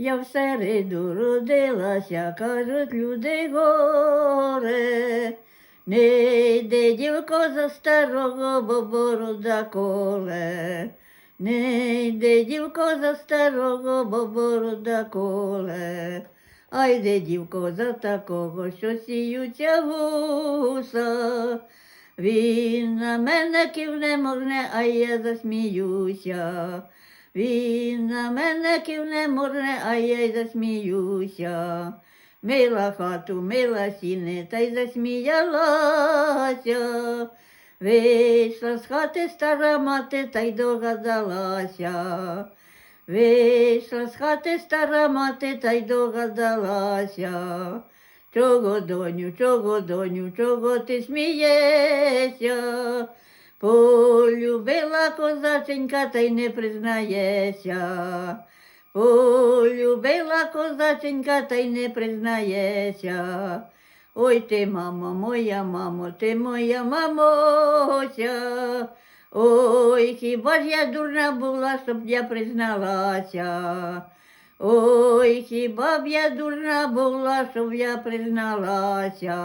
Я в середу родилася, кажуть люди горе. Не йде дівко за старого, бо борода коле. Не йде дівко за старого, бо борода коле. А йде дівко за такого, що сіються вуса. Він на мене кивне морне, а я засміюся. Він на мене кивне морне, а я й засміюся. Мила хату, мила сіни, та й засміялася. Вийшла з хати стара мати, та й догадалася. Вийшла з хати стара мати, та й догадалася. Чого, доню, чого, доню, чого ти смієшся? Полюбила козаченька, та й не признаєшся. Полюбила козаченька, та й не признаєшся. Ой ти, мамо, моя мамо, ти моя мамося. Ой, хіба ж я дурна була, щоб я призналася. Ой, хіба б я дурна була, щоб я призналася.